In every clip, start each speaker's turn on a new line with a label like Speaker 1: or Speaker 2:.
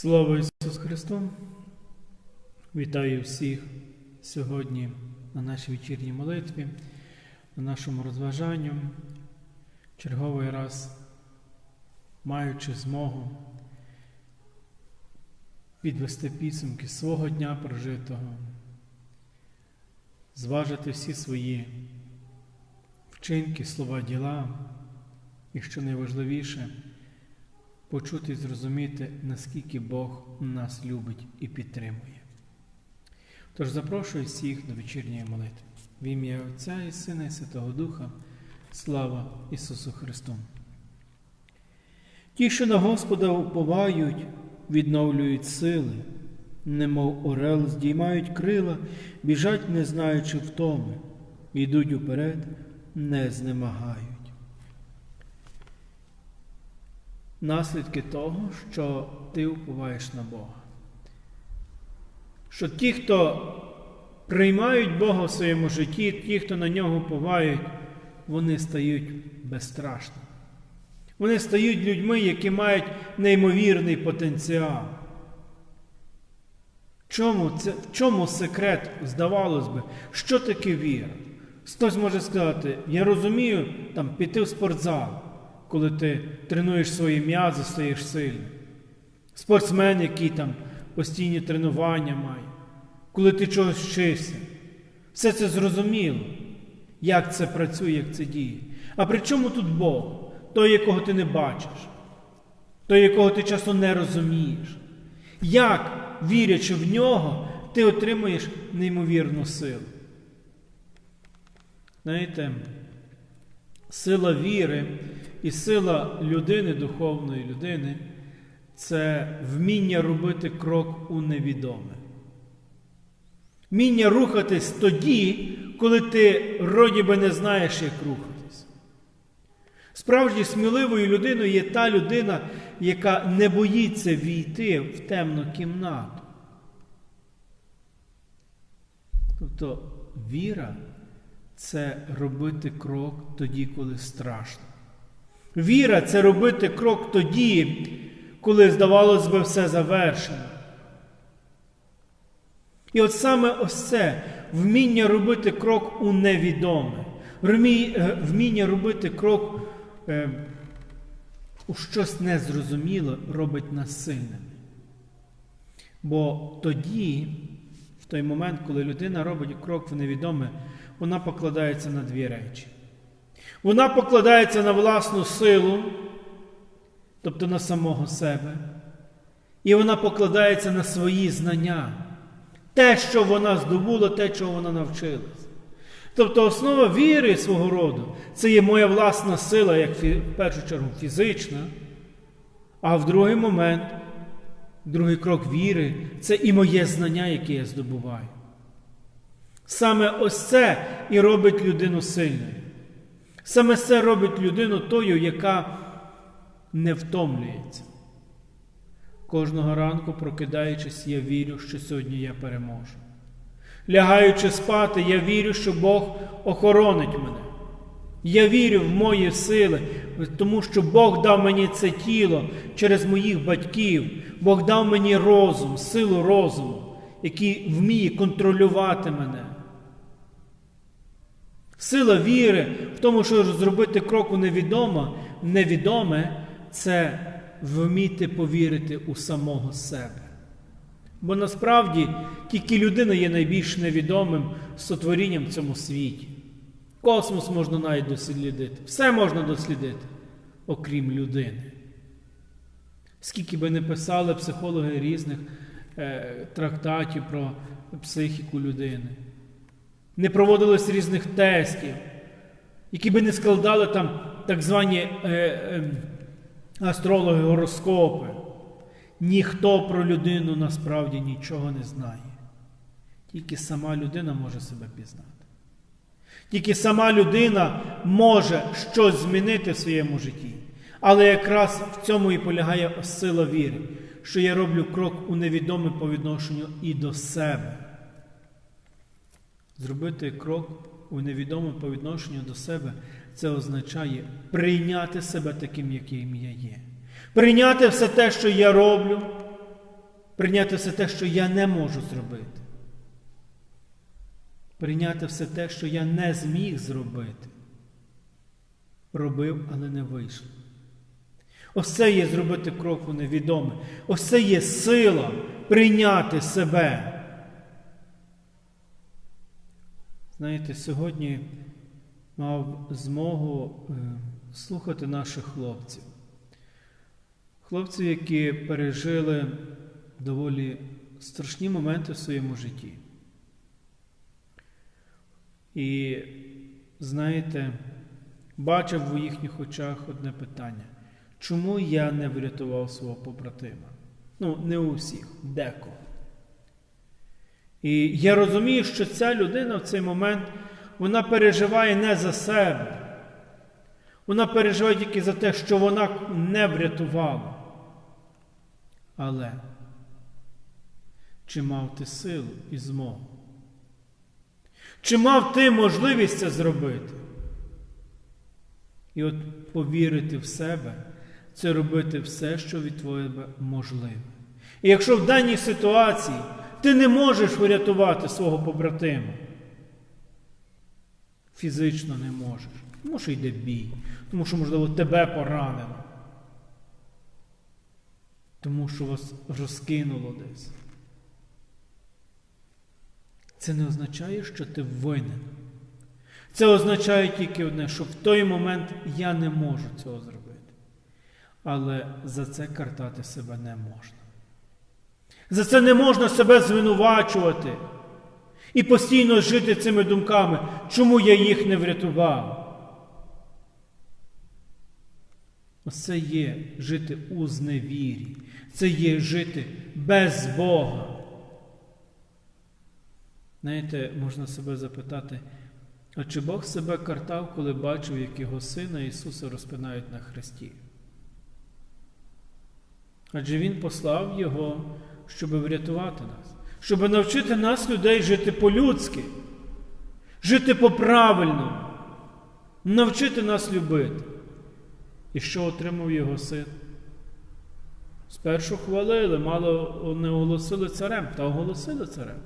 Speaker 1: Слава Ісусу Христу! Вітаю всіх сьогодні на нашій вечірній молитві, на нашому розважанню. Черговий раз, маючи змогу підвести підсумки свого дня прожитого, зважити всі свої вчинки, слова, діла, і що найважливіше, почути і зрозуміти, наскільки Бог нас любить і підтримує. Тож запрошую всіх до вечірньої молитви. В ім'я Отця і Сина і Святого Духа. Слава Ісусу Христу! Ті, що на Господа уповають, відновлюють сили, немов орел, здіймають крила, біжать, не знаючи втоми, йдуть уперед, не знемагають. Наслідки того, що ти уповаєш на Бога. Що ті, хто приймають Бога в своєму житті, ті, хто на нього уповають, вони стають безстрашними. Вони стають людьми, які мають неймовірний потенціал. Чому, це, чому секрет, здавалось би, що таке віра? Хтось може сказати, я розумію, там, піти в спортзал, коли ти тренуєш свої м'язи, стаєш сильним. Спортсмен, який там постійні тренування має, коли ти чогось вчишся. Все це зрозуміло, як це працює, як це діє. А при чому тут Бог? Той, якого ти не бачиш, той, якого ти часто не розумієш. Як, вірячи в нього, ти отримуєш неймовірну силу? Знаєте, сила віри і сила людини, духовної людини це вміння робити крок у невідоме. Вміння рухатись тоді, коли ти роді би не знаєш, як рухатись. Справді сміливою людиною є та людина, яка не боїться війти в темну кімнату. Тобто віра це робити крок тоді, коли страшно. Віра це робити крок тоді, коли, здавалось би, все завершено. І от саме ось це вміння робити крок у невідоме, вміння робити крок е, у щось незрозуміле робить нас сильними. Бо тоді, в той момент, коли людина робить крок в невідоме, вона покладається на дві речі. Вона покладається на власну силу, тобто на самого себе, і вона покладається на свої знання, те, що вона здобула, те, чого вона навчилась. Тобто основа віри свого роду це є моя власна сила, як в першу чергу фізична, а в другий момент, другий крок віри це і моє знання, яке я здобуваю. Саме ось це і робить людину сильною. Саме це робить людину тою, яка не втомлюється. Кожного ранку, прокидаючись, я вірю, що сьогодні я переможу. Лягаючи спати, я вірю, що Бог охоронить мене. Я вірю в мої сили, тому що Бог дав мені це тіло через моїх батьків, Бог дав мені розум, силу розуму, який вміє контролювати мене. Сила віри в тому, що зробити крок у невідоме, невідоме це вміти повірити у самого себе. Бо насправді тільки людина є найбільш невідомим сотворінням в цьому світі. Космос можна навіть дослідити, все можна дослідити, окрім людини. Скільки би не писали психологи різних е, трактатів про психіку людини не проводилось різних тестів, які би не складали там так звані е, е, астрологи гороскопи. Ніхто про людину насправді нічого не знає. Тільки сама людина може себе пізнати. Тільки сама людина може щось змінити в своєму житті. Але якраз в цьому і полягає сила віри, що я роблю крок у невідоме по відношенню і до себе. Зробити крок у невідоме по відношенню до себе це означає прийняти себе таким, яким я є. Прийняти все те, що я роблю, Прийняти все те, що я не можу зробити. Прийняти все те, що я не зміг зробити. Робив, але не вийшло. Ось є зробити крок у невідоме. Ось є сила прийняти себе. Знаєте, сьогодні мав змогу е, слухати наших хлопців. Хлопців, які пережили доволі страшні моменти в своєму житті. І, знаєте, бачив у їхніх очах одне питання. Чому я не врятував свого побратима? Ну, не у всіх, декого. І я розумію, що ця людина в цей момент вона переживає не за себе. Вона переживає тільки за те, що вона не врятувала. Але чи мав ти силу і змогу? Чи мав ти можливість це зробити? І от повірити в себе це робити все, що від тебе можливе. І якщо в даній ситуації ти не можеш врятувати свого побратима, фізично не можеш, тому що йде бій, тому що, можливо, тебе поранено, тому що вас розкинуло десь. Це не означає, що ти винен. Це означає тільки одне, що в той момент я не можу цього зробити. Але за це картати себе не можна. За це не можна себе звинувачувати і постійно жити цими думками, чому я їх не врятував. Ось це є жити у зневірі, це є жити без Бога. Знаєте, можна себе запитати, а чи Бог себе картав, коли бачив, як його сина Ісуса розпинають на хресті? Адже Він послав Його, щоб врятувати нас, щоб навчити нас, людей, жити по-людськи, жити по-правильному, навчити нас любити. І що отримав його син? Спершу хвалили, мало не оголосили царем, та оголосили царем.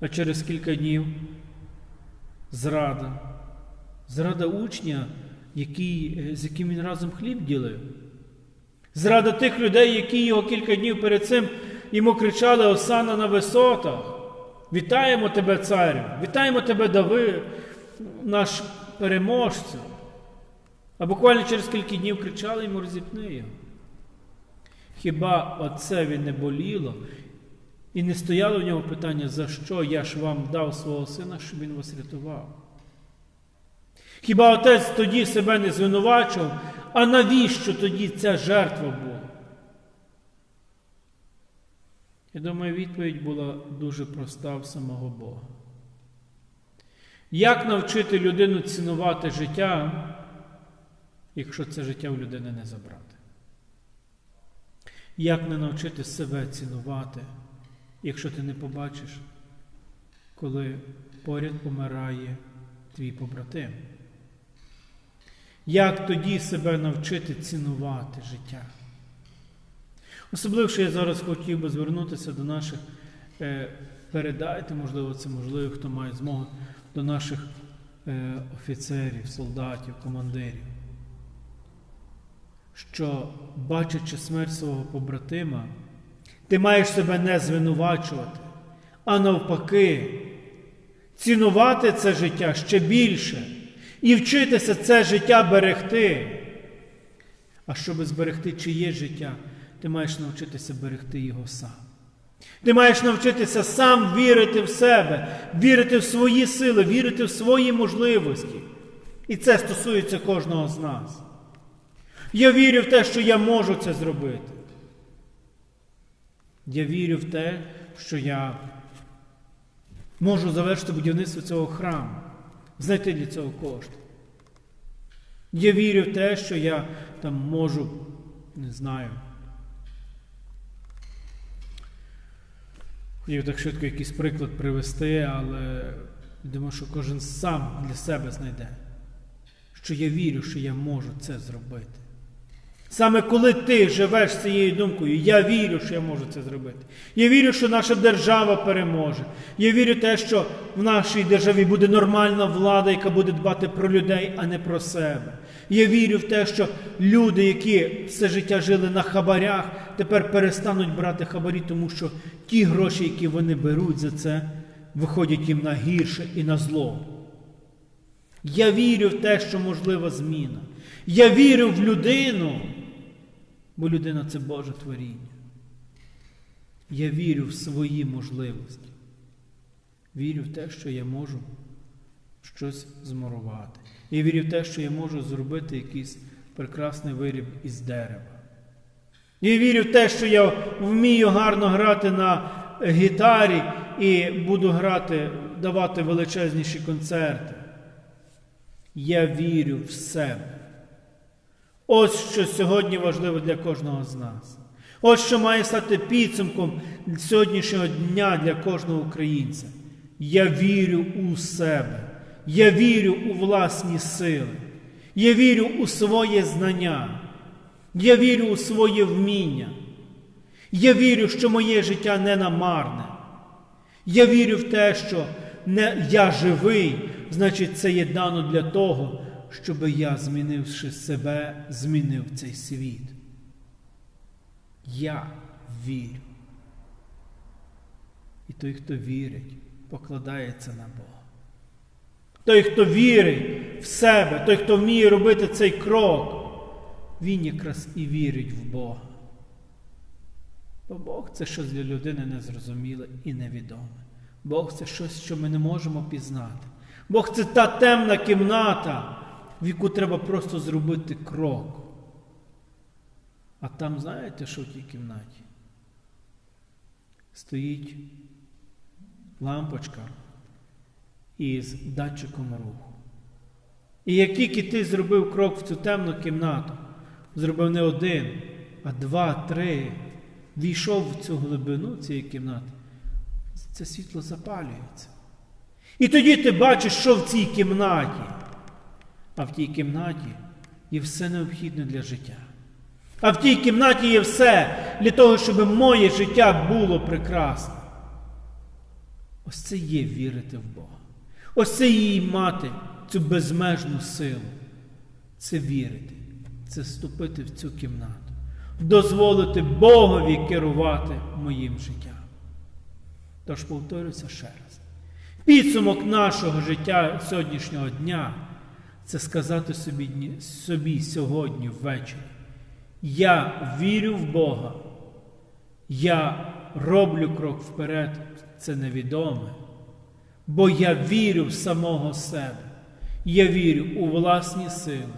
Speaker 1: А через кілька днів зрада, зрада учня, який, з яким він разом хліб ділив. Зрада тих людей, які його кілька днів перед цим йому кричали Осана на висотах. Вітаємо тебе, царю! Вітаємо тебе, Дави, наш переможцю. А буквально через кілька днів кричали йому розіпни його. Хіба оце він не боліло? І не стояло в нього питання, за що я ж вам дав свого сина, щоб він вас рятував? Хіба отець тоді себе не звинувачував, а навіщо тоді ця жертва була? Я думаю, відповідь була дуже проста в самого Бога. Як навчити людину цінувати життя, якщо це життя у людини не забрати? Як не навчити себе цінувати, якщо ти не побачиш, коли поряд помирає твій побратим? Як тоді себе навчити цінувати життя? Особливо, що я зараз хотів би звернутися до наших, е, передайте, можливо, це можливо, хто має змогу, до наших е, офіцерів, солдатів, командирів, що, бачачи смерть свого побратима, ти маєш себе не звинувачувати, а навпаки, цінувати це життя ще більше і вчитися це життя берегти. А щоб зберегти чиє життя, ти маєш навчитися берегти його сам. Ти маєш навчитися сам вірити в себе, вірити в свої сили, вірити в свої можливості. І це стосується кожного з нас. Я вірю в те, що я можу це зробити. Я вірю в те, що я можу завершити будівництво цього храму, знайти для цього кошти. Я вірю в те, що я там можу, не знаю. Хотів так швидко якийсь приклад привести, але думаю, що кожен сам для себе знайде, що я вірю, що я можу це зробити. Саме коли ти живеш цією думкою, я вірю, що я можу це зробити. Я вірю, що наша держава переможе. Я вірю в те, що в нашій державі буде нормальна влада, яка буде дбати про людей, а не про себе. Я вірю в те, що люди, які все життя жили на хабарях, тепер перестануть брати хабарі, тому що ті гроші, які вони беруть за це, виходять їм на гірше і на зло. Я вірю в те, що можлива зміна. Я вірю в людину, бо людина це Боже творіння. Я вірю в свої можливості. Вірю в те, що я можу щось змурувати. Я вірю в те, що я можу зробити якийсь прекрасний виріб із дерева. Я вірю в те, що я вмію гарно грати на гітарі і буду грати, давати величезніші концерти. Я вірю в себе. Ось що сьогодні важливо для кожного з нас. Ось що має стати підсумком сьогоднішнього дня для кожного українця. Я вірю у себе. Я вірю у власні сили. Я вірю у своє знання. Я вірю у своє вміння. Я вірю, що моє життя не намарне. Я вірю в те, що не я живий, значить, це є дано для того, щоб я, змінивши себе, змінив цей світ. Я вірю. І той, хто вірить, покладається на Бога. Той, хто вірить в себе, той, хто вміє робити цей крок, він якраз і вірить в Бога. Бо Бог це щось для людини незрозуміле і невідоме. Бог це щось, що ми не можемо пізнати. Бог це та темна кімната, в яку треба просто зробити крок. А там знаєте, що в тій кімнаті? Стоїть лампочка із датчиком руху. І як тільки ти зробив крок в цю темну кімнату, зробив не один, а два, три, війшов в цю глибину цієї кімнати, це світло запалюється. І тоді ти бачиш, що в цій кімнаті. А в тій кімнаті є все необхідне для життя. А в тій кімнаті є все для того, щоб моє життя було прекрасне. Ось це є вірити в Бога. Ось це її мати цю безмежну силу. Це вірити, це вступити в цю кімнату, дозволити Богові керувати моїм життям. Тож повторюся ще раз. Підсумок нашого життя сьогоднішнього дня це сказати собі, собі сьогодні ввечері. Я вірю в Бога. Я роблю крок вперед, це невідоме. Бо я вірю в самого себе. Я вірю у власні сили,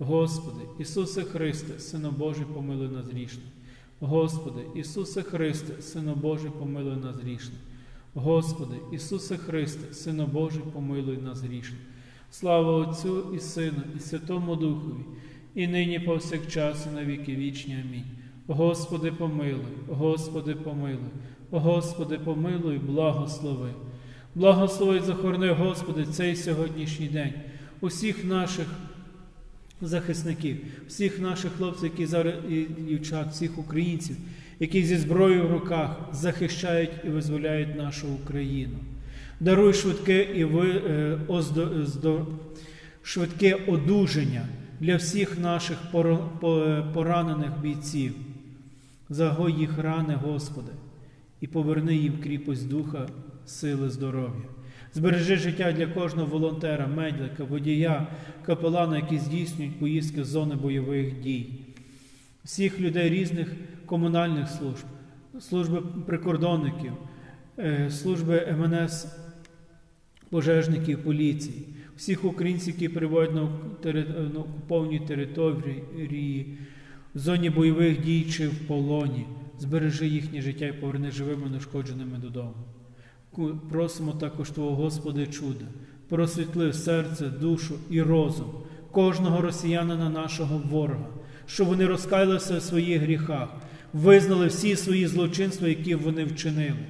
Speaker 1: Господи, Ісусе Христе, Сино Божий, помилуй нас грішних. Господи, Ісусе Христе, Сино Божий, помилуй нас грішних. Господи, Ісусе Христе, Сино Божий, помилуй нас грішних. Слава Отцю і Сину, і Святому Духові, і нині повсякчас, і на віки вічні. Амінь. Господи, помилуй, Господи, помилуй, Господи, помилуй, благослови. Благослови захорони, Господи, цей сьогоднішній день, усіх наших захисників, всіх наших хлопців, які зараз і дівчат, всіх українців, які зі зброєю в руках захищають і визволяють нашу Україну. Даруй швидке і ви, е, оздо, здо, швидке одужання для всіх наших поранених бійців. Загой їх рани, Господи, і поверни їм кріпость духа, сили, здоров'я. Збережи життя для кожного волонтера, медика, водія, капелана, які здійснюють поїздки з зони бойових дій, всіх людей різних комунальних служб, служби прикордонників, е, служби МНС, пожежників, поліції, всіх українців, які тери- на окупованій території, в зоні бойових дій чи в полоні. Збережи їхнє життя і поверни живими нешкодженими додому. Просимо також Твого Господи чуда, просвітли серце, душу і розум кожного росіянина нашого ворога, щоб вони розкаялися у своїх гріхах, визнали всі свої злочинства, які вони вчинили,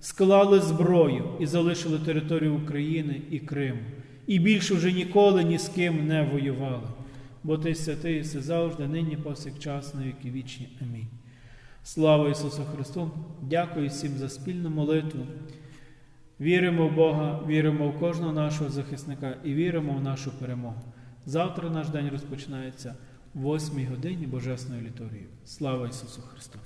Speaker 1: склали зброю і залишили територію України і Криму. І більше вже ніколи ні з ким не воювали. Бо ти святий, все завжди, нині повсякчас, на віки вічні. Амінь. Слава Ісусу Христу! Дякую всім за спільну молитву. Віримо в Бога, віримо в кожного нашого захисника і віримо в нашу перемогу. Завтра наш день розпочинається в 8 годині Божественної літургії. Слава Ісусу Христу!